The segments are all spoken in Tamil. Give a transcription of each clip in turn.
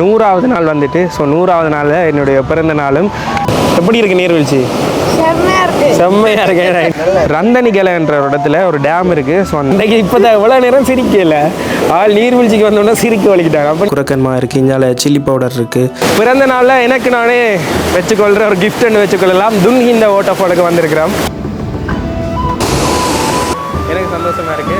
நூறாவது நாள் வந்துட்டு ஸோ நூறாவது நாளில் என்னுடைய பிறந்த நாளும். எப்படி இருக்கு நீர்வீழ்ச்சி செம்மையா இருக்கு. ரந்தனிக்கலைன்ற ஒரு இடத்துல ஒரு டேம் இருக்கு. ஸோ அன்றைக்கு இப்போ தான் எவ்வளோ நேரம் சிரிக்கல. ஆள் நீர்வீழ்ச்சிக்கு வந்தோடனே சிரிக்க வலிக்கிட்டாங்க. அப்போ குரக்கன்மா இருக்கு இஞ்சால சில்லி பவுடர் இருக்கு. பிறந்த நாளில் எனக்கு நானே வச்சுக்கொள்கிற ஒரு கிஃப்ட்னு வச்சுக்கொள்ளலாம். துன்கி இந்த வாட்டர் ஃபாலுக்கு வந்திருக்கிறோம். எனக்கு சந்தோஷமா இருக்கு.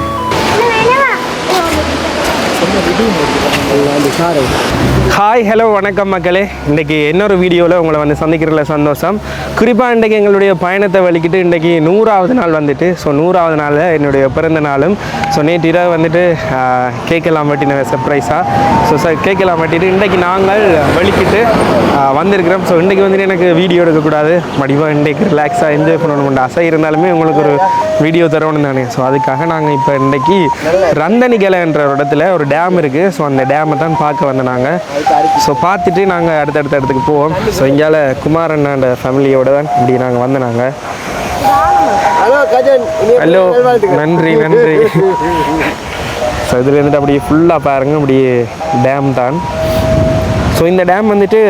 ஹாய் ஹலோ வணக்கம் மக்களே. இன்றைக்கி இன்னொரு வீடியோவில் உங்களை வந்து சந்திக்கிறதுல சந்தோஷம். குறிப்பாக இன்றைக்கி எங்களுடைய பயணத்தை வலிக்கிட்டு இன்றைக்கி நூறாவது நாள் வந்துட்டு ஸோ நூறாவது நாளில் என்னுடைய பிறந்த நாளும் ஸோ நேற்று இரவு வந்துட்டு கேக்கெல்லாம் வெட்டின சர்ப்ரைஸாக ஸோ சார் கேக்கெல்லாம் வெட்டிட்டு இன்றைக்கி நாங்கள் வலிக்கிட்டு வந்திருக்கிறோம். ஸோ இன்றைக்கி வந்துட்டு எனக்கு வீடியோ எடுக்கக்கூடாது. மடிவாக இன்றைக்கு ரிலாக்ஸாக என்ஜாய் பண்ணணும் ஆசை இருந்தாலுமே உங்களுக்கு ஒரு வீடியோ தரணும் தானே. ஸோ அதுக்காக நாங்கள் இப்போ இன்றைக்கி ரந்தனிகலைன்ற ஒரு இடத்துல ஒரு டேம் இருக்குது ஸோ அந்த டேம் தான் பார்க்க வந்தோம் நாங்கள் ஸோ பார்த்துட்டு நாங்கள் அடுத்தடுத்த இடத்துக்கு போவோம். ஸோ இங்கால குமாரன் அண்ட் ஃபேமிலியோட தான் இப்படி நாங்கள் வந்தோம் நாங்கள் ஹலோ நன்றி நன்றி. ஸோ இதில் இருந்துட்டு அப்படியே ஃபுல்லாக பாருங்க அப்படியே டேம் தான். ஸோ இந்த டேம் வந்துட்டு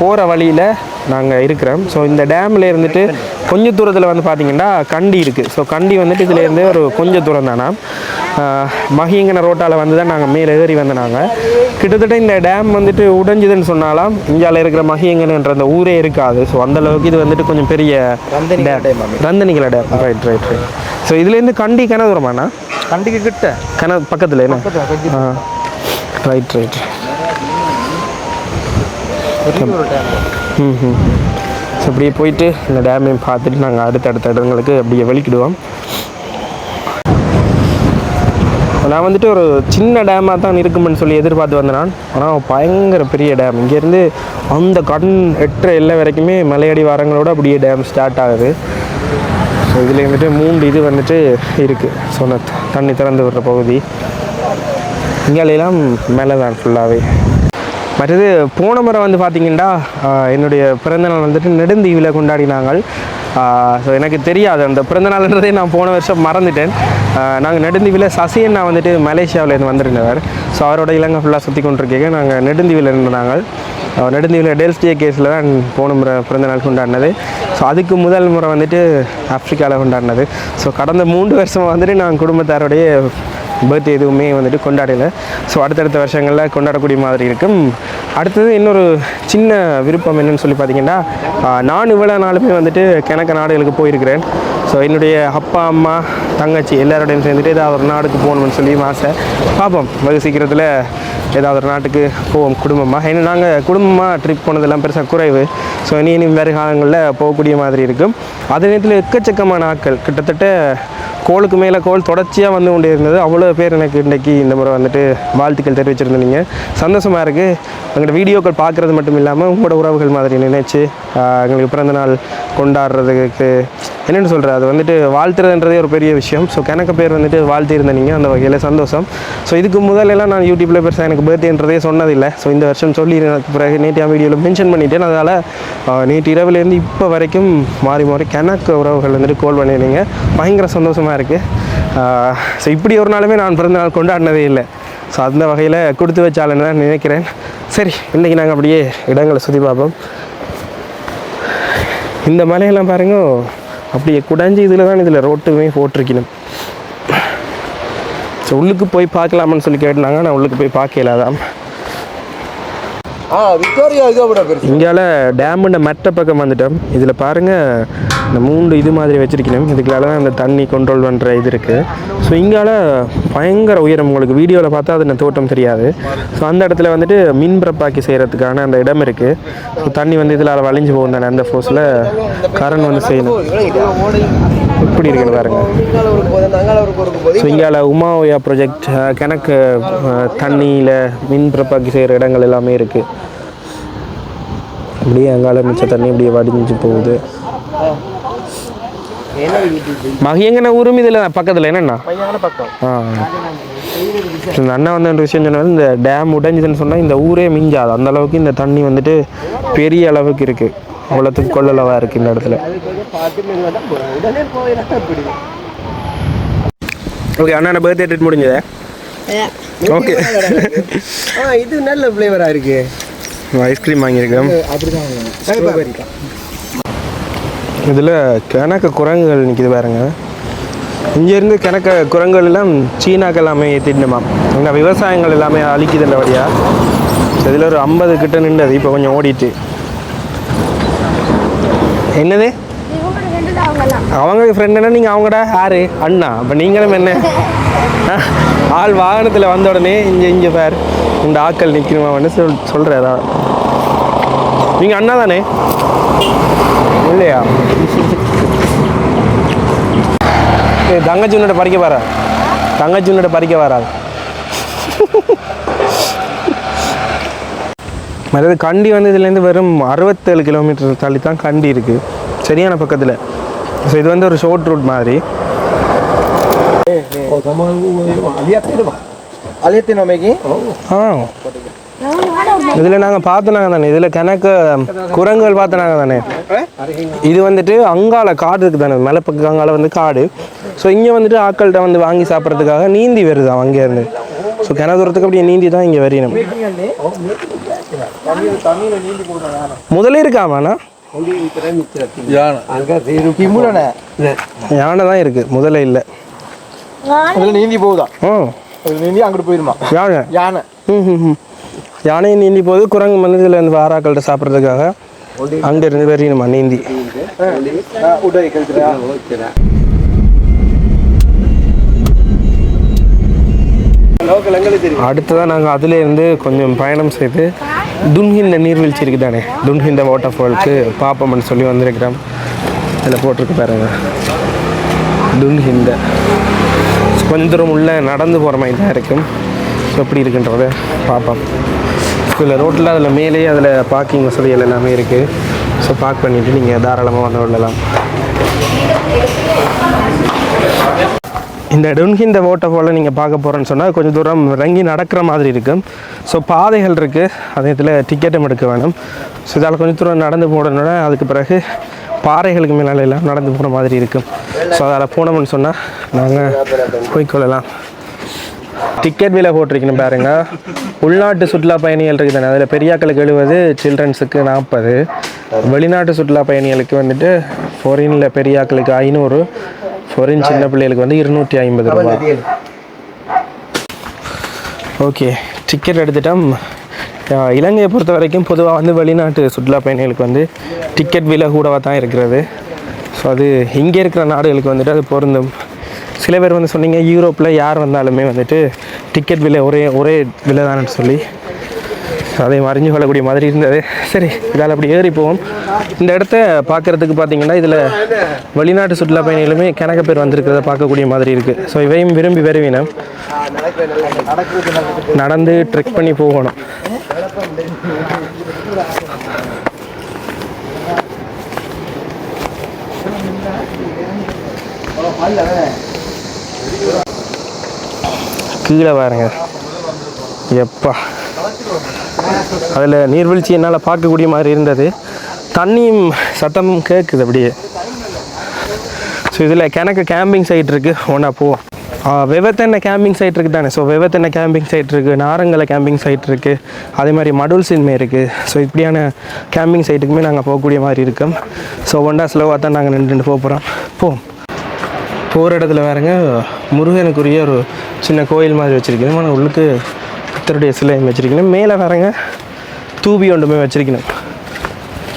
போகிற வழியில் நாங்கள் இருக்கிறோம். ஸோ இந்த டேமில் இருந்துட்டு கொஞ்ச தூரத்தில் வந்து பார்த்தீங்கன்னா கண்டி இருக்குது ஸோ கண்டி வந்துட்டு இதுலேருந்து ஒரு கொஞ்ச தூரம் தானா மகிங்கின ரோட்டால் வந்து தான் நாங்கள் மேலே ஏறி வந்த நாங்கள் கிட்டத்தட்ட இந்த டேம் வந்துட்டு உடைஞ்சுதுன்னு சொன்னாலாம் இந்தியாவில் இருக்கிற மகிங்கன்ற அந்த ஊரே இருக்காது. ஸோ அந்த அளவுக்கு இது வந்துட்டு கொஞ்சம் பெரிய Randenigala dam. Right right right so இதுலேருந்து கண்டி கன தூரமாண்ணா கண்டிக்கு கிட்ட. கன பக்கத்தில் என்ன? ரைட் ரைட் ம் ம். ஸோ அப்படியே போயிட்டு இந்த டேமையும் பார்த்துட்டு நாங்கள் அடுத்தடுத்த இடங்களுக்கு அப்படியே வெளிக்கிடுவோம் நான் வந்துட்டு ஒரு சின்ன டேமாக தான் இருக்குமென்னு சொல்லி எதிர்பார்த்து வந்தேன் நான். ஆனால் பயங்கர பெரிய டேம் இங்கேருந்து அந்த கண் எட்டுற எல்லை வரைக்குமே மலையடி வாரங்களோட அப்படியே டேம் ஸ்டார்ட் ஆகுது. ஸோ இதில் வந்துட்டு மூன்று இது வந்துட்டு இருக்குது ஸோ அந்த தண்ணி திறந்து விடுற பகுதி. இங்கேலாம் மேலே தான் ஃபுல்லாகவே மற்றது போன முறை வந்து பார்த்திங்கன்னா என்னுடைய பிறந்தநாள் வந்துட்டு நெடுந்தீவில் கொண்டாடினாங்கள். ஸோ எனக்கு தெரியாது. அந்த பிறந்தநாள்ன்றதே நான் போன வருஷம் மறந்துட்டேன். நாங்கள் நெடுந்தீவில் சசியன் நான் வந்துட்டு மலேசியாவிலேருந்து வந்திருந்தவர். ஸோ அவரோட இலங்கை ஃபுல்லாக சுற்றி கொண்டிருக்கீங்க. நாங்கள் நெடுந்தீவில் இருந்தாங்க நெடுந்தீவில் டெல்ஸ்டிய கேஸில் தான் போன முறை பிறந்த நாள் கொண்டாடினது. ஸோ அதுக்கு முதல் முறை வந்துட்டு ஆப்ரிக்காவில் கொண்டாடினது. ஸோ கடந்த மூன்று வருஷமாக வந்துட்டு நான் குடும்பத்தாரோடைய பர்த்டே எதுவுமே வந்துட்டு கொண்டாடலை. ஸோ அடுத்தடுத்த வருஷங்களில் கொண்டாடக்கூடிய மாதிரி இருக்கும். அடுத்தது இன்னொரு சின்ன விருப்பம் என்னன்னு சொல்லி பார்த்தீங்கன்னா நான் இவ்வளோ நாளுமே வந்துட்டு கிணக்க நாடுகளுக்கு போயிருக்கிறேன். ஸோ என்னுடைய அப்பா அம்மா தங்கச்சி எல்லாரோடையும் சேர்ந்துட்டு ஏதாவது ஒரு நாடுக்கு போகணும்னு சொல்லி ஆசை. பார்ப்போம். வெகு சீக்கிரத்தில் ஏதாவது ஒரு நாட்டுக்கு போவோம் குடும்பமாக ஏன்னா நாங்கள் குடும்பமாக ட்ரிப் போனதெல்லாம் பெருசாக குறைவு. ஸோ இனி இனி வேறு காலங்களில் போகக்கூடிய மாதிரி இருக்கும். அதே நேரத்தில் எக்கச்சக்கமான ஆட்கள். கிட்டத்தட்ட கோளுக்கு மேலே கோல் தொடர்ச்சியாக வந்து கொண்டே இருந்தது. அவ்வளோ பேர் எனக்கு இன்றைக்கி இந்த முறை வந்துட்டு வாழ்த்துக்கள் தெரிவிச்சிருந்தீங்க சந்தோஷமாக இருக்குது எங்களோட வீடியோக்கள் பார்க்குறது மட்டும் இல்லாமல் உங்களோட உறவுகள் மாதிரி நினைச்சு எங்களுக்கு பிறந்த நாள் கொண்டாடுறதுக்கு என்னென்னு சொல்கிறது அது வந்துட்டு வாழ்த்துறதுன்றதே ஒரு பெரிய விஷயம். ஸோ கணக்கு பேர் வந்துட்டு வாழ்த்திருந்த நீங்கள் அந்த வகையில் சந்தோஷம். ஸோ இதுக்கு முதலெல்லாம் நான் யூடியூப்பில் பெருசாக எனக்கு பர்த்டேன்றதே சொன்னதில்லை. ஸோ இந்த வருஷம் சொல்லி பிறகு நேற்று வீடியோவில் மென்ஷன் பண்ணிட்டேன். அதனால் நேற்று இரவுலேருந்து இப்போ வரைக்கும் மாறி மாறி கணக்கு உறவுகள் வந்துட்டு கோல் பண்ணியிருந்தீங்க. பயங்கர சந்தோஷமாக இருக்குது ஸோ இப்படி ஒரு நாளுமே நான் பிறந்த நாள் கொண்டாடினதே இல்லை. ஸோ அந்த வகையில் கொடுத்து வச்சாலன்னு தான் நினைக்கிறேன். சரி இன்றைக்கி நாங்கள் அப்படியே இடங்களை சுற்றி பார்ப்போம். இந்த மலையெல்லாம் பாருங்க. அப்படியே குடஞ்சி இதில் தான் இதில் ரோட்டுமே போட்டிருக்கணும். ஸோ உள்ளுக்கு போய் பார்க்கலாமான்னு சொல்லி கேட்டாங்க நான் உள்ளுக்கு போய் பார்க்கலாதான் ஆ விக்டோரியா இதோ விட பெருசு. இங்கால டேமுண்ட மற்ற பக்கம் வந்துட்டோம். இதில் பாருங்கள் இந்த மூன்று இது மாதிரி வச்சிருக்கணும். இதுக்குள்ளால தான் இந்த தண்ணி கண்ட்ரோல் பண்ணுற இது இருக்குது ஸோ இங்கால பயங்கர உயரம். உங்களுக்கு வீடியோவில் பார்த்தா அது தோட்டம் தெரியாது. ஸோ அந்த இடத்துல வந்துட்டு மின் பிறப்பாக்கி செய்கிறதுக்கான அந்த இடம் இருக்குது ஸோ தண்ணி வந்து இதில் வளைஞ்சு போகும் தானே அந்த ஃபோர்ஸில் கரண்ட் வந்து செய்யணும் இப்படி இருக்குன்னு பாருங்க. இங்கால உமா போகுது ப்ரொஜெக்ட் கிணக்கு ஸோ இங்கால கணக்கு தண்ணியில் மின் பிறப்பாக்கி செய்கிற இடங்கள் எல்லாமே இருக்குது அப்படியே அங்கால மிச்ச தண்ணி அப்படியே வடிஞ்சு போகுது. மகியங்கன ஊரும் இதில் பக்கத்தில். என்னண்ணா? ஆ. இந்த அண்ணா வந்து ஒரு விஷயம் சொன்னாரு இந்த டேம் உடைஞ்சதுன்னு சொன்னால் இந்த ஊரே மிஞ்சாது. அந்த அளவுக்கு இந்த தண்ணி வந்துட்டு பெரிய அளவுக்கு இருக்குது அவ்வளோத்துக்கு கொள்ளளவாக இருக்குது இந்த இடத்துல. ஓகே அண்ணா பர்த்டே ட்ரீட் முடிஞ்சதே? ஓகே ஆ இது நல்ல ஃப்ளேவரா இருக்கு. ஐஸ்கிரீம் வாங்கியிருக்கோம் இதில் கணக்க குரங்குகள் நிற்கிது பாருங்க. இங்கேருந்து கணக்க குரங்குகள் எல்லாம் சீனாக்கு எல்லாமே ஏற்றிட்டுமா இந்த விவசாயங்கள் எல்லாமே அழிக்குதுன்ற வழியா. இதில் ஒரு ஐம்பது கிட்ட நின்றது இப்போ கொஞ்சம் ஓடிட்டு. என்னது? அவங்க ஃப்ரெண்டுனா நீங்கள் அவங்கடா? யாரு? அண்ணா. அப்போ நீங்களும் என்ன? ஆள் வாகனத்தில் வந்த உடனே இங்கே இங்கே பார். இந்த ஆட்கள் நிற்கணுமான்னு சொல் சொல்கிறதா நீங்கள் அண்ணா தானே? இல்லையா? தங்கச்சி உன்னோட பறிக்க வரா தங்கச்சி உன்னோட பறிக்க வராது அதாவது கண்டி வந்து இதுலேருந்து வெறும் அறுபத்தேழு கிலோமீட்டர் தள்ளி தான் கண்டி இருக்குது சரியான பக்கத்தில். ஸோ இது வந்து ஒரு ஷார்ட் ரூட் மாதிரி. இதில் நாங்கள் பார்த்தனாங்க தானே. இதில் கணக்கு குரங்குகள் பார்த்தனாங்க தானே. இது வந்துட்டு அங்கால காடு இருக்குது தானே. மலைப்பக்க அங்கால வந்து காடு. ஸோ இங்கே வந்துட்டு ஆக்கள்கிட்ட வந்து வாங்கி சாப்பிட்றதுக்காக நீந்தி வருதாம் அங்கேருந்து ஸோ கிண தூரத்துக்கு அப்படியே நீந்தி தான் இங்கே வரையணும் முதல்ல இருக்காமாண்ணா கிமுலனே யானை. தான் இருக்குது முதல்ல இல்லை. அதுல நீந்தி போகுதா? நீந்தி அங்கிட்டு போயிருமா? யானை. யானை. யானையும் நீந்தி போகுது. குரங்கு வந்து இதில் இருந்து வாராக்கள்கிட்ட சாப்பிட்றதுக்காக அங்கே இருந்து வரையணுமா நீந்தி. அடுத்ததாக நாங்கள் அதிலே இருந்து கொஞ்சம் பயணம் செய்து துன்ஹிந்த நீர்வீழ்ச்சி இருக்குது தானே துன்ஹிந்த வாட்டர் ஃபால்க்கு பாப்பம்னு சொல்லி வந்திருக்கிறோம். இதில் போட்டிருக்கு பாருங்க. துன்ஹிந்த கொஞ்ச தூரம் உள்ளே நடந்து போகிற மாதிரி தான் இருக்கும். எப்படி இருக்குன்றத பார்ப்போம் இதில் ரோட்டில் அதில் மேலேயே அதில் பார்க்கிங் வசதிகள் எல்லாமே இருக்குது ஸோ பார்க் பண்ணிவிட்டு நீங்கள் தாராளமாக வந்து விடலாம் இந்த டுன்ஹிந்த வாட்டர் போல் நீங்கள் பார்க்க போகிறேன்னு சொன்னால் கொஞ்சம் தூரம் இறங்கி நடக்கிற மாதிரி இருக்கும் ஸோ பாதைகள் இருக்குது அதே இதில் டிக்கெட்டும் எடுக்க வேணும். ஸோ இதால் கொஞ்சம் தூரம் நடந்து போடணுன்னா அதுக்கு பிறகு பாறைகளுக்கு மேலே எல்லாம் நடந்து போகிற மாதிரி இருக்கும் ஸோ அதில் போனோம்னு சொன்னால் நாங்கள் போய்க்கொள்ளலாம் டிக்கெட் விலை போட்டிருக்கணும் பாருங்க. உள்நாட்டு சுற்றுலா பயணிகள் இருக்குது. அதில் பெரியாக்களுக்கு எழுபது சில்ட்ரன்ஸுக்கு நாற்பது வெளிநாட்டு சுற்றுலா பயணிகளுக்கு வந்துட்டு ஃபோரினில் பெரியாக்களுக்கு ஐநூறு. ஃபொரின் சின்ன பிள்ளைகளுக்கு வந்து இருநூற்றி ஐம்பது ரூபா. ஓகே டிக்கெட் எடுத்துட்டோம். இலங்கையை பொறுத்த வரைக்கும் பொதுவாக வந்து வெளிநாட்டு சுற்றுலா பயணிகளுக்கு வந்து டிக்கெட் விலை கூடவாக தான் இருக்கிறது. ஸோ அது இங்கே இருக்கிற நாடுகளுக்கு வந்துட்டு அது பொருந்தும். சில பேர் வந்து சொன்னீங்க யூரோப்பில் யார் வந்தாலுமே வந்துட்டு டிக்கெட் விலை ஒரே ஒரே விலை தானே சொல்லி. அதையும் அறிஞ்சு கொள்ளக்கூடிய மாதிரி இருந்தது. சரி இதால் அப்படி ஏறி போவோம். இந்த இடத்த பார்க்குறதுக்கு பார்த்தீங்கன்னா இதில் வெளிநாட்டு சுற்றுலா பயணிகளுமே கணக்க பேர் வந்திருக்கிறத பார்க்கக்கூடிய மாதிரி இருக்குது ஸோ இவையும் விரும்பி வருவினம் நடந்து ட்ரெக் பண்ணி போகணும். கீழே பாருங்க எப்பா. அதில் நீர்வீழ்ச்சி என்னால் பார்க்கக்கூடிய மாதிரி இருந்தது. தண்ணியும் சத்தமும் கேட்குது அப்படியே. ஸோ இதில் கிணக்கு கேம்பிங் சைட் இருக்குது ஒன்றா போ வெவத்தென்ன கேம்பிங் சைட் இருக்குது தானே. ஸோ வெவத்தென்ன கேம்பிங் சைட் இருக்குது நாரங்கலை கேம்பிங் சைட் இருக்குது அதே மாதிரி மடுல் சின்மை இருக்குது ஸோ இப்படியான கேம்பிங் சைட்டுக்குமே நாங்கள் போகக்கூடிய மாதிரி இருக்கோம். ஸோ ஒண்டா ஸ்லோவாக தான் நாங்கள் நின்றுட்டு போக போகிறோம் போம் போகிற இடத்துல வேறுங்க முருகனுக்குரிய ஒரு சின்ன கோயில் மாதிரி வச்சுருக்கணும் ஆனால் உள்ளுக்கு புத்தருடைய சிலையும் வச்சுருக்கணும். மேலே வரங்க தூபி ஒன்றுமே வச்சுருக்கணும்.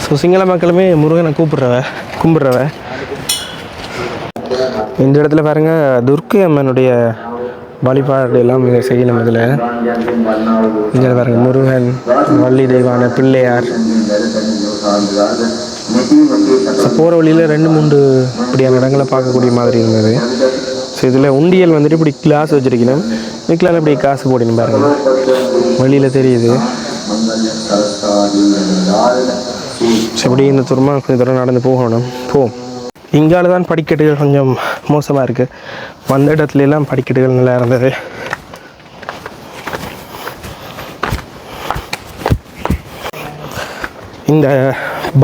ஸோ சிங்கள மக்களுமே முருகனை கூப்பிட்றவ கும்பிட்றவ. இந்த இடத்துல பாருங்க துர்க்கை அம்மனுடைய வழிபாடு எல்லாம் இங்க செய்யணும் இதில். இங்கே பாருங்க முருகன் வள்ளி தெய்வான பிள்ளையார். ஸோ போகிற வழியில் ரெண்டு மூன்று இப்படியான இடங்களை பார்க்கக்கூடிய மாதிரி இருந்தது. ஸோ இதில் உண்டியல் வந்துட்டு இப்படி கிளாஸ் வச்சுருக்கணும். இதுக்கெல்லாம் இப்படி காசு போடணும் பாருங்க. வெளியில் தெரியுது. ஸோ இப்படி இந்த தூரமாக கொஞ்சம் தூரம் நடந்து போகணும். போ. இங்கால தான் படிக்கட்டுகள் கொஞ்சம் மோசமாக இருக்குது வந்த இடத்துல எல்லாம் படிக்கட்டுகள் நல்லா இருந்தது. இந்த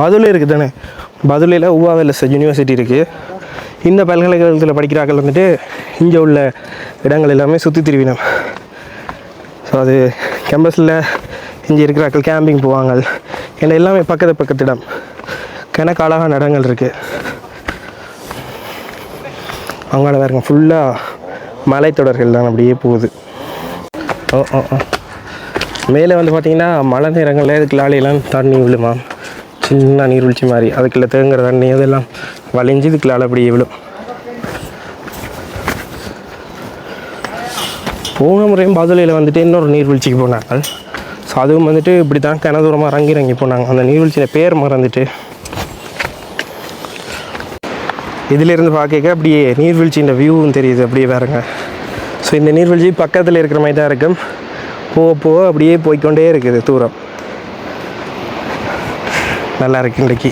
பதுளை இருக்குது தானே பதுளையில் ஊவாவெல்எஸ் யூனிவர்சிட்டி இருக்குது இந்த பல்கலைக்கழகத்தில் படிக்கிறார்கள் வந்துட்டு இங்கே உள்ள இடங்கள் எல்லாமே சுற்றி திருவினம். ஸோ அது கேம்பஸில் இங்கே இருக்கிறாக்கள் கேம்பிங் போவாங்க ஏன்னா எல்லாமே பக்கத்து பக்கத்து இடம் கணக்கு அழகான இடங்கள் இருக்குது அங்காட வேறுங்க ஃபுல்லாக மலைத்தொடர்கள் தான் அப்படியே போகுது. ஓ ஓ ஓ. மேலே வந்து பார்த்தீங்கன்னா மழை நேரங்களில் இதுக்கு லாலையெல்லாம் தண்ணி விழுமா. சின்ன நீர்வீழ்ச்சி மாதிரி. அதுக்குள்ளே தேங்குற தண்ணி அதெல்லாம் வளைஞ்சு இதுக்குள்ள அப்படியே விழும். போன முறையும் பாதுலையில் வந்துட்டு இன்னொரு நீர்வீழ்ச்சிக்கு போனாங்க. ஸோ அதுவும் வந்துட்டு இப்படி தான் கிணதூரமாக இறங்கி இறங்கி போனாங்க அந்த நீர்வீழ்ச்சியில் பேர் மறந்துட்டு. இதிலிருந்து பார்க்க அப்படியே நீர்வீழ்ச்சியின் வியூவும் தெரியுது அப்படியே வேறுங்க ஸோ இந்த நீர்வீழ்ச்சி பக்கத்தில் இருக்கிற மாதிரி தான் இருக்கும். போக போக அப்படியே போய்க்கொண்டே இருக்குது தூரம். நல்லா இருக்கு இன்றைக்கி.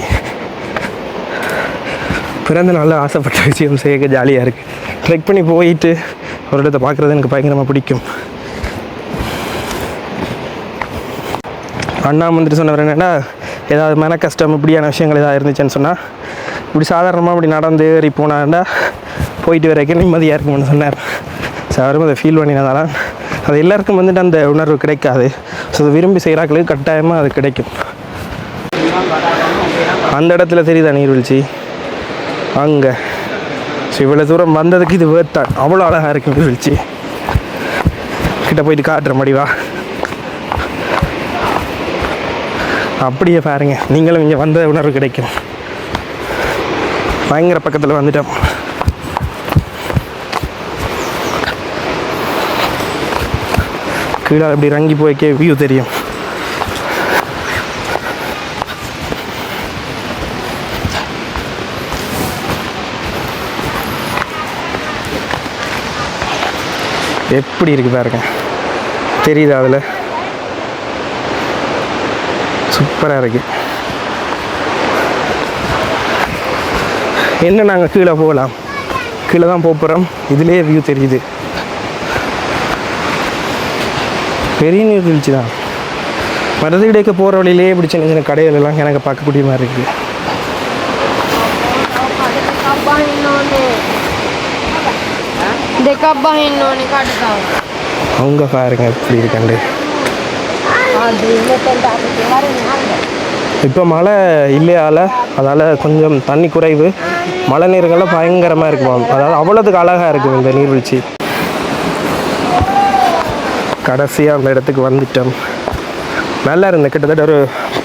பிறந்த நாளில் ஆசைப்பட்ட விஷயம் செய்ய ஜாலியாக இருக்குது ட்ரெக் பண்ணி போயிட்டு ஒரு இடத்த பார்க்குறது எனக்கு பயங்கரமாக பிடிக்கும். அண்ணா வந்துட்டு சொன்னவர் என்னென்னா ஏதாவது மன கஷ்டம் இப்படியான விஷயங்கள் ஏதாவது இருந்துச்சுன்னு சொன்னால் இப்படி சாதாரணமாக இப்படி நடந்து ஏறி போனாண்டா போயிட்டு வரைக்கும் நிம்மதியாக இருக்கும்னு சொன்னார். ஸோ அவரும் அதை ஃபீல் பண்ணினதால அது எல்லாருக்கும் வந்துட்டு அந்த உணர்வு கிடைக்காது. ஸோ அதை விரும்பி செய்கிறாக்களுக்கு கட்டாயமாக அது கிடைக்கும். அந்த இடத்துல தெரியுதா நீர்வீழ்ச்சி? அங்கே. ஸோ இவ்வளோ தூரம் வந்ததுக்கு இது வேர்த்தான். அவ்வளோ அழகாக இருக்கும் நீர்வீழ்ச்சி கிட்ட போயிட்டு காட்டுற முடிவா அப்படியே பாருங்க. நீங்களும் இங்கே வந்த உணர்வு கிடைக்கும். பயங்கர பக்கத்தில் வந்துட்டோம். கீழே அப்படி இறங்கி போய்க்கே வியூ தெரியும். எப்படி இருக்கு பாருங்க. தெரியுதா அதில்? சூப்பராக இருக்கு. என்ன நாங்கள் கீழே போகலாம்? கீழே தான் போக போகிறோம் இதுலேயே வியூ தெரியுது. பெரிய நீர்வீழ்ச்சி தான் மருதவிடைக்கு போகிற வழியிலேயே இப்படி சின்ன சின்ன கடைகள் எல்லாம் எனக்கு பார்க்கக்கூடிய மாதிரி இருக்குது செக்கப் பண்ணணும்னு காட்டுதான் அவங்க பாருங்க எப்படி இருக்கண்டு? இப்போ மழை இல்லையால அதால் கொஞ்சம் தண்ணி குறைவு. மழை நீர்கள்லாம் பயங்கரமாக இருக்குமாம் அதாவது அவ்வளோத்துக்கு அழகாக இருக்கும் இந்த நீர்வீழ்ச்சி. கடைசியாக அந்த இடத்துக்கு வந்துட்டோம். நல்லா இருந்தது கிட்டத்தட்ட ஒரு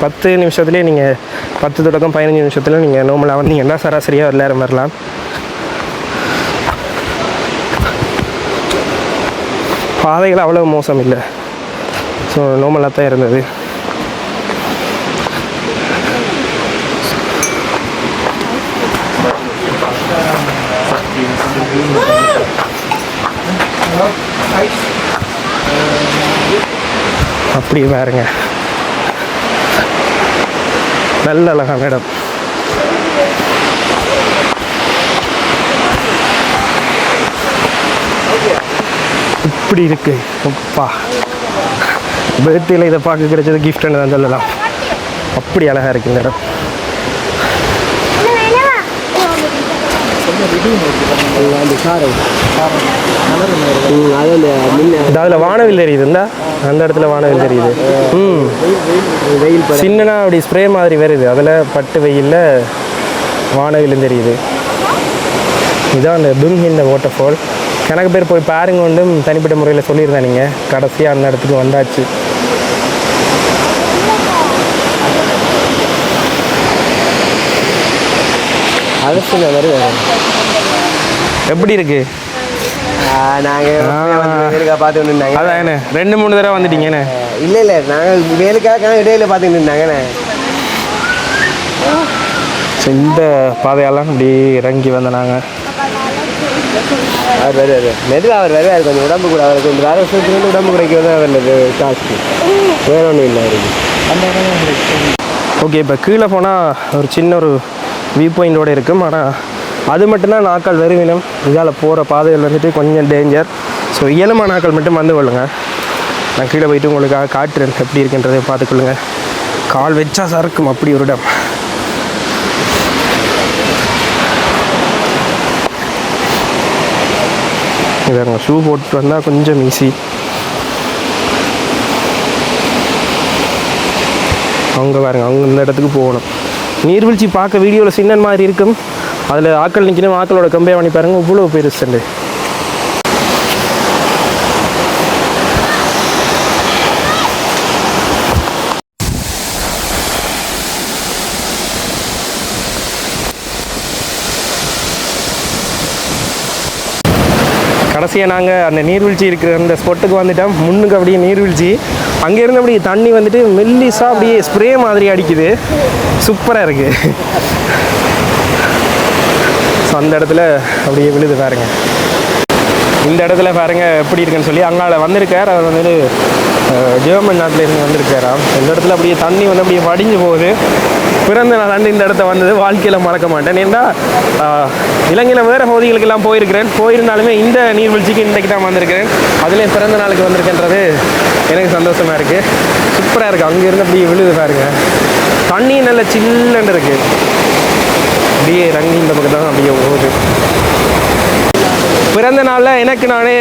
பத்து நிமிஷத்துலேயே நீங்கள் பத்து தொடக்கம் பதினஞ்சு நிமிஷத்தில் நீங்கள் நோமலாக வந்தீங்கன்னா சராசரியாக எல்லாரும் வரலாம். பாதைகள் அவ்வளோ மோசம் இல்லை. ஸோ நோமலாக தான் இருந்தது. அப்படியே பாருங்க. நல்ல அழகான இடம் எப்படி இருக்கு. அப்பா. பர்த்டேல இதை பார்க்க கிடைச்சது கிஃப்ட்னு தான் சொல்லலாம். அப்படி அழகா இருக்கு இந்த இடம். அதில் வானவில் தெரியுது அந்த இடத்துல வானவில் தெரியுது. ம். வெயில் சின்னனா அப்படி ஸ்ப்ரே மாதிரி வருது. அதில் பட்டு வெயிலில் வானவிலும் தெரியுது. இதான் அந்த துன்ஹிந்த வாட்டர் ஃபால் கணக்கு பேர் போய் பாருங்க ஒன்றும் தனிப்பட்ட முறையில் சொல்லியிருந்தேன் நீங்கள் கடைசியாக அந்த இடத்துக்கு வந்தாச்சு. அரசு வருவேன் எப்படி இருக்கு? நாங்கள் பார்த்து நின்னாங்க அதான் என்ன ரெண்டு மூணு தடவை வந்துட்டீங்கண்ணே இல்லை இல்லை நாங்கள் வேலுக்காக இடையில பார்த்து நின்னாங்கண்ணே ஸோ இந்த பாதையெல்லாம் அப்படி இறங்கி வந்த நாங்கள் அவர் வருவார் மெதுவாக அவர் வருவார். கொஞ்சம் உடம்பு கூட அவருக்கு இந்த வேறு வருஷத்துலேருந்து உடம்பு குறைக்கிறது அவருக்கு காசு. வேற ஒன்றும் இல்லை அவருக்கு. ஓகே இப்போ கீழே போனால் ஒரு சின்ன ஒரு வியூ பாயிண்டோடு இருக்கும். ஆனால் அது மட்டும்தான் நாட்கள் வருவினம் இதால் போகிற பாதையில் வந்துட்டு கொஞ்சம் டேஞ்சர் ஸோ இயலுமா நாட்கள் மட்டும் வந்து கொள்ளுங்க. நான் கீழே போயிட்டு உங்களுக்காக காட்டுறேன் எப்படி இருக்குன்றதை பார்த்துக்கொள்ளுங்க. கால் வச்சா சறுக்கும் அப்படி ஒரு இடம். இதாங்க ஷூ போட்டு வந்தால் கொஞ்சம் ஈஸி அவங்க பாருங்க அவங்க இந்த இடத்துக்கு போகணும். நீர்வீழ்ச்சி பார்க்க வீடியோவில் சின்ன மாதிரி இருக்கும். அதில் ஆக்கள் நிற்கணும் ஆக்களோட கம்பே பண்ணி பாருங்கள் இவ்வளோ பெருசுண்டு கடைசியாக நாங்கள் அந்த நீர்வீழ்ச்சி இருக்கிற அந்த ஸ்பாட்டுக்கு வந்துட்டோம். முன்னுக்கு அப்படியே நீர்வீழ்ச்சி. அங்கேருந்து அப்படியே தண்ணி வந்துட்டு மெல்லிஸாக அப்படியே ஸ்ப்ரே மாதிரி அடிக்குது. சூப்பராக இருக்குது ஸோ அந்த இடத்துல அப்படியே விழுது பாருங்க. இந்த இடத்துல பாருங்க எப்படி இருக்குன்னு சொல்லி அங்கால வந்திருக்கார். அவர் வந்துட்டு ஜெர்மன் நாட்டில் இருந்து வந்திருக்காராம். இந்த இடத்துல அப்படியே தண்ணி வந்து அப்படியே வடிஞ்சு போகுது. பிறந்த நாள் அன்று இந்த இடத்த வந்தது. வாழ்க்கையில் மறக்க மாட்டேன். ஏன்னா இலங்கையில் வேறு பகுதிகளுக்கெல்லாம் போயிருக்கிறேன். போயிருந்தாலுமே இந்த நீர்வீழ்ச்சிக்கு இன்றைக்கு தான் வந்திருக்கிறேன். அதுலேயும் பிறந்த நாளுக்கு வந்திருக்கின்றது எனக்கு சந்தோஷமாக இருக்குது சூப்பராக இருக்குது அங்கேருந்து அப்படியே விழுது பாருங்க. தண்ணி நல்ல சில்லுன்னு இருக்குது அப்படியே ரங்கி இந்த பக்கம் தான் அப்படியே போகுது பிறந்த நாளில் எனக்கு நானே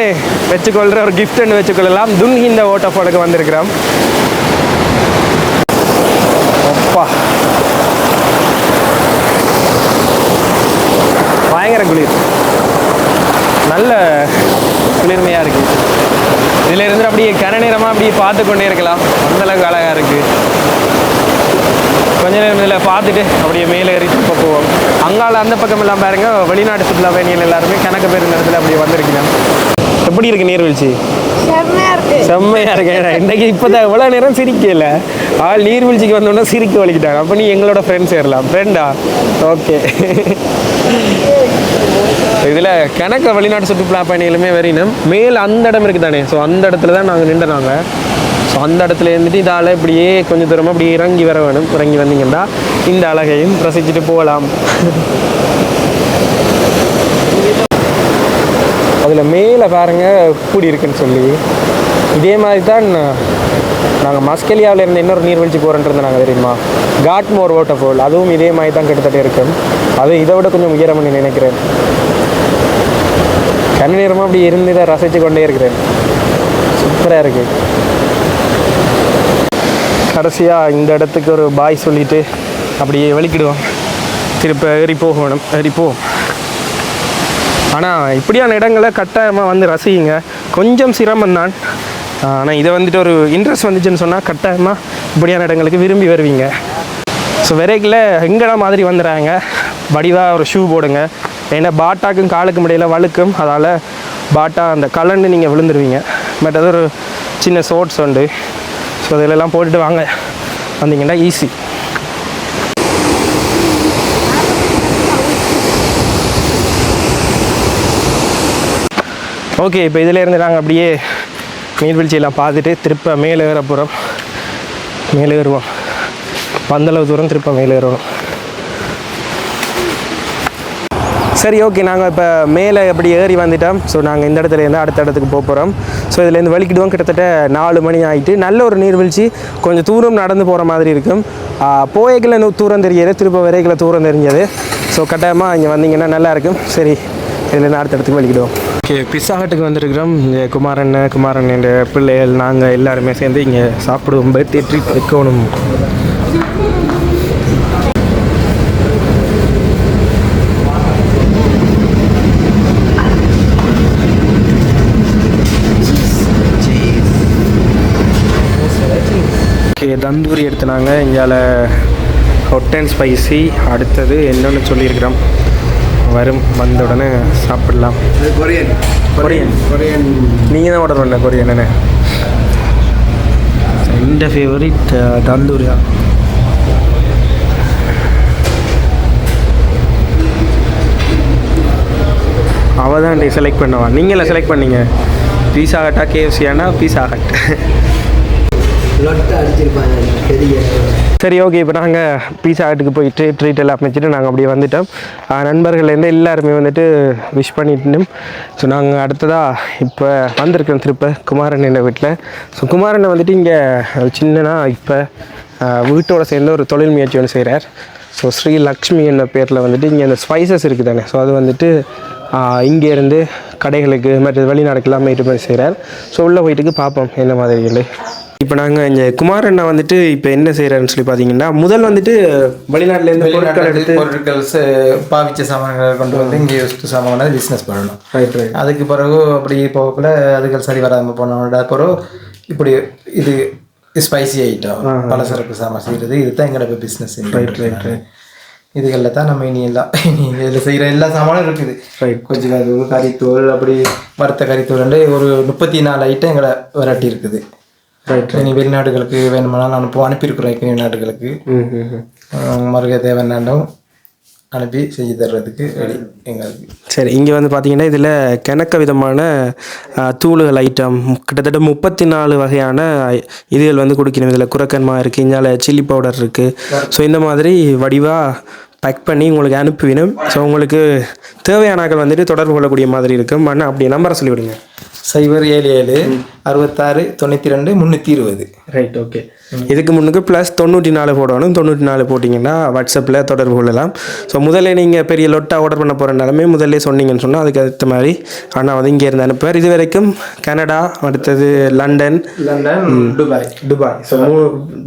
வச்சுக்கொள்கிற ஒரு கிஃப்ட்னு வச்சுக்கொள்ளலாம். துன் இந்த ஓட்டப்பாலுக்கு வந்திருக்கிறோம் அப்பா பயங்கர குளிர். நல்ல குளிர்மையாக இருக்குது இதில் இருந்து அப்படியே கன நேரமாக அப்படியே பார்த்து கொண்டே இருக்கலாம். அந்தளவுக்கு அழகாக இருக்குது கொஞ்ச நேரம் இதில் பார்த்துட்டு அப்படியே மேலே ஏறி இப்போ போவோம். அங்கால அந்த பக்கம் எல்லாம் பாருங்க. வெளிநாட்டு சுற்றுலா பயணிகள் எல்லாருமே கணக்கு பேர் இடத்துல அப்படியே வந்திருக்கலாம் எப்படி இருக்கு நீர்வீழ்ச்சி? செம்மையா இருக்கு. இருக்கேன் இன்னைக்கு இப்போதான் எவ்வளோ நேரம் சிரிக்கல. ஆள் நீர்வீழ்ச்சிக்கு வந்தோடனே சிரிக்க வலிக்கிட்டாங்க. அப்போ நீ எங்களோட ஃப்ரெண்ட்ஸ் ஏறலாம் ஃப்ரெண்டா ஓகே இதில் கணக்கு வெளிநாட்டு சுற்றுலா பயணிகளுமே வரையினும் மேல் அந்த இடம் இருக்குது தானே. ஸோ அந்த இடத்துல தான் நாங்கள் நின்றுனாங்க ஸோ அந்த இடத்துல இருந்துட்டு இதால் இப்படியே கொஞ்சம் தூரமாக இப்படி இறங்கி வர வேணும். இறங்கி வந்தீங்கன்னா இந்த அழகையும் ரசிச்சுட்டு போகலாம். அதில் மேலே பாருங்கள் கூடி இருக்குன்னு சொல்லி. இதே மாதிரி தான் நாங்கள் மஸ்கெலியாவில் இருந்து இன்னொரு நீர்வீழ்ச்சி போகிறேன்ட்டு நாங்கள் தெரியுமா? காட்மோர் வாட்டர் ஃபால் அதுவும் இதே மாதிரி தான் கிட்டத்தட்ட இருக்கும் அது இதை விட கொஞ்சம் உயரம்னு நினைக்கிறேன். கண் நேரமாக அப்படி இருந்து இதை ரசித்து கொண்டே இருக்கிறேன். சூப்பராக இருக்குது கடைசியாக இந்த இடத்துக்கு ஒரு பாய் சொல்லிவிட்டு அப்படியே வெளிக்கிடுவோம் திருப்ப ஏறி போகணும். ஏறி போவோம் ஆனால் இப்படியான இடங்களை கட்டாயமாக வந்து ரசிங்க கொஞ்சம் சிரமம்தான் ஆனால் இதை வந்துட்டு ஒரு இன்ட்ரெஸ்ட் வந்துச்சுன்னு சொன்னால் கட்டாயமாக இப்படியான இடங்களுக்கு விரும்பி வருவீங்க. ஸோ விரைக்கில் எங்கடா மாதிரி வந்துடுறாங்க வடிவாக ஒரு ஷூ போடுங்க. ஏன்னா பாட்டாக்கும் காலுக்கும் இடையில வழுக்கும். அதால் பாட்டா அந்த கலண்டு நீங்கள் விழுந்துருவீங்க. பட் அது ஒரு சின்ன சோட்ஸ் உண்டு. ஸோ இதிலெல்லாம் போட்டுட்டு வாங்க. வந்தீங்கன்னா ஈஸி ஓகே இப்போ இதிலேருந்து நாங்கள் அப்படியே நீர்வீழ்ச்சியெல்லாம் பார்த்துட்டு திருப்ப மேலே ஏற போகிறோம் மேலே ஏறுவோம். பந்தளவு தூரம் திருப்ப மேலே ஏறணும். சரி ஓகே நாங்கள் இப்போ மேலே எப்படி ஏறி வந்துட்டோம். ஸோ நாங்கள் இந்த இடத்துலேருந்து அடுத்த இடத்துக்கு போக போகிறோம் ஸோ இதுலேருந்து வலிக்கிடுவோம். கிட்டத்தட்ட நாலு மணி ஆகிட்டு நல்ல ஒரு நீர்வீழ்ச்சி. கொஞ்சம் தூரம் நடந்து போகிற மாதிரி இருக்கும். போயக்கில் தூரம் தெரியாது. திருப்ப வரைக்கில் தூரம் தெரிஞ்சது. ஸோ கட்டாயமாக இங்கே வந்தீங்கன்னா நல்லாயிருக்கும் சரி இதுலேருந்து அடுத்த இடத்துக்கு வலிக்கிடுவோம். ஓகே பிஸ்ஸா ஹட்டுக்கு வந்திருக்கிறோம். இந்த குமாரண்ண குமாரன் என்ற பிள்ளைகள் நாங்கள் எல்லாருமே சேர்ந்து இங்கே சாப்பிடுவோம். பர்த்டே ட்ரீட் வைக்கணும். ஓகே தந்தூரி எடுத்துனாங்க. இங்கால ஹொட் அண்ட் ஸ்பைசி அடுத்தது என்னென்னு சொல்லியிருக்கிறோம். வரும். வந்த உடனே சாப்பிடலாம். கொரியன். கொரியன். கொரியன். நீங்கள் தான் ஆர்டர் பண்ண கொரியன் என்ன எந்த ஃபேவரிட் தந்தூரியா? அவள் தான் செலக்ட் பண்ணுவா? நீங்களே செலக்ட் பண்ணீங்க. பீஸா ஹட்டா கேஎஃப்சியானா பீஸா ஹட் லொட்டை அடிச்சிருப்பாங்க பெரிய சரி ஓகே இப்போ நாங்கள் பீஸா ஹட்டுக்கு போயிட்டு ட்ரீட் எல்லாம் அமைச்சிட்டு நாங்கள் அப்படியே வந்துட்டோம். நண்பர்கள்லேருந்து எல்லாருமே வந்துட்டு விஷ் பண்ணிட்டு ஸோ நாங்கள் அடுத்ததாக இப்போ வந்திருக்கோம் திருப்ப குமாரன் என்ன வீட்டில் ஸோ குமாரனை வந்துட்டு இங்கே சின்னனா இப்போ வீட்டோட சேர்ந்து ஒரு தொழில் முயற்சி ஒன்று செய்கிறார் ஸோ ஸ்ரீ லக்ஷ்மி என்ற பேரில் வந்துட்டு இங்கே அந்த ஸ்பைசஸ் இருக்குது தானே ஸோ அது வந்துட்டு இங்கேருந்து கடைகளுக்கு மற்ற வெளிநாடுக்கெல்லாம் ஏற்றுமதி செய்கிறார் ஸோ உள்ளே போயிட்டுக்கு பார்ப்போம் என்ன மாதிரி இப்போ நாங்கள் இங்கே குமார் அண்ணா வந்துட்டு இப்போ என்ன செய்கிறாருன்னு சொல்லி பார்த்தீங்கன்னா முதல் வந்துட்டு வெளிநாட்டிலேருந்து பொருட்கள் எடுத்து பொருட்கள் பாவிச்ச சாமான்களை கொண்டு வந்து இங்கே யூஸ் சாமான் பிஸ்னஸ் பண்ணணும். ரைட் ரைட் அதுக்கு பிறகு அப்படி போகக்குள்ள அதுகள் சரி வராமல் போனோட பிறகு இப்படி இது ஸ்பைசி ஐட்டம் பலசரக்கு சாமான் செய்கிறது இதுதான் எங்களோட பிஸ்னஸ் இதுகளில் தான் நம்ம இனி எல்லாம் இனி இதில் செய்கிற எல்லா சாமானும் இருக்குது. கொஞ்சம் தூள் கறித்தூள் அப்படி வறுத்த கறித்தூள் ஒரு முப்பத்தி நாலு ஐட்டம் எங்களை வெரைட்டி இருக்குது. இனி வெளிநாடுகளுக்கு வேணுமானாலும் அனுப்ப அனுப்பியிருக்கிறோம் வெளிநாடுகளுக்கு. ம் ம் ம். அஹ் மறுக தேவைன்னாலும் அனுப்பி செஞ்சு தர்றதுக்கு ரெடி எங்களுக்கு. சரி இங்கே வந்து பார்த்தீங்கன்னா இதில் கிணக்க விதமான தூளுகள் ஐட்டம் கிட்டத்தட்ட முப்பத்தி நாலு வகையான இதுகள் வந்து குடிக்கணும். இதில் குரக்கன்மா இருக்குது இங்கால சில்லி பவுடர் இருக்குது ஸோ இந்த மாதிரி வடிவாக பேக் பண்ணி உங்களுக்கு அனுப்பிவிடும் ஸோ உங்களுக்கு தேவையானாக்கள் வந்துட்டு தொடர்பு கொள்ளக்கூடிய மாதிரி இருக்கும். மண்ணா அப்படி நம்பரை சொல்லிவிடுங்க. சைபர் ஏழு ஏழு அறுபத்தாறு தொண்ணூற்றி ரெண்டு முந்நூற்றி இருபது ரைட் ஓகே இதுக்கு முன்னுக்கு ப்ளஸ் தொண்ணூற்றி நாலு போடணும். தொண்ணூற்றி நாலு போட்டிங்கன்னா வாட்ஸ்அப்பில் தொடர்பு கொள்ளலாம். ஸோ முதல்ல நீங்கள் பெரிய லொட்டாக ஆர்டர் பண்ண போகிறனாலுமே முதல்ல சொன்னீங்கன்னு சொன்னால் அதுக்கு ஏற்ற மாதிரி அண்ணா வந்து இங்கே இருந்து அனுப்புவார். இது வரைக்கும் கனடா அடுத்தது London. London Dubai. Dubai. So மூ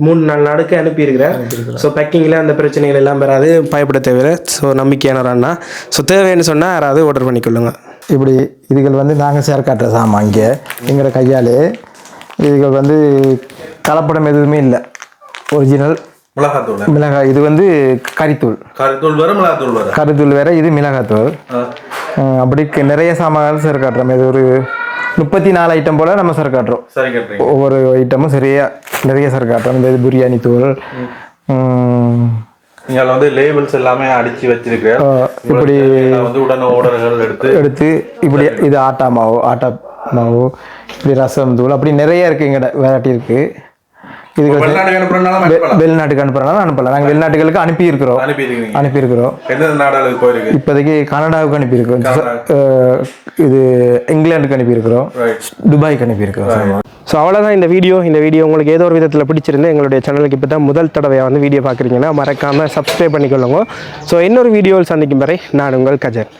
மூணு நாலு நாடுக்கு அனுப்பியிருக்கிறேன் ஸோ பேக்கிங்கில் அந்த பிரச்சனைகள் எல்லாம் வராது. பயப்பட தேவையில்லை. ஸோ நம்பிக்கையான அண்ணா. ஸோ தேவைன்னு சொன்னால் யாராவது ஆர்டர் பண்ணிக்கொள்ளுங்க. இப்படி இதுகள் வந்து நாங்கள் சேர் காட்டுற சாமான் இங்கே எங்களோட கையாலே. இதுகள் வந்து கலப்படம் எதுவுமே இல்லை. ஒரிஜினல் மிளகாத்தூள். மிளகாய் இது வந்து கறித்தூள் கறித்தூள் வேற மிளகாத்தூள் வேற. கறித்தூள் வேற இது மிளகாத்தூள். அப்படி நிறைய சாமான்கள் சேர் காட்டுறோம். இது ஒரு முப்பத்தி நாலு ஐட்டம் போல் நம்ம சேர் காட்டுறோம். ஒவ்வொரு ஐட்டமும் சரியா நிறைய சேர் காட்டுறோம். இந்த இது பிரியாணி தூள். உம், நீங்க அதுல வந்து லேபிள்ஸ் எல்லாமே அடிச்சு வச்சிருக்கேன் இப்படி வந்து உடனே ஓடர்கள் எடுத்து எடுத்து இப்படி இது ஆட்டா மாவு ஆட்டா மாவு இப்படி ரசம் தூள் அப்படி நிறைய இருக்கு எங்கட வெரைட்டி இருக்கு. இதுக்கு வெளிநாட்டுக்கு அனுப்புறதுனால அனுப்பலாம். நாங்கள் வெளிநாட்டுகளுக்கு அனுப்பியிருக்கிறோம். எந்தெந்த நாடுகளுக்கு போயிருக்கு? இப்போதைக்கு கனடாவுக்கு அனுப்பியிருக்கிறோம். அஹ் இது இங்கிலாந்துக்கு அனுப்பியிருக்கிறோம். ரைட் துபாய்க்கு அனுப்பியிருக்கிறோம். ஸோ அவ்வளோதான் இந்த வீடியோ இந்த வீடியோ உங்களுக்கு ஏதோ ஒரு விதத்தில் பிடிச்சிருந்து எங்களுடைய சேனலுக்கு இப்போ தான் முதல் தடவையாக வந்து வீடியோ பார்க்குறீங்கன்னா மறக்காமல் சப்ஸ்கிரைப் பண்ணிக்கொள்ளுங்க. ஸோ இன்னொரு வீடியோவில் சந்திக்கும் வரை நான் உங்கள் கஜன்.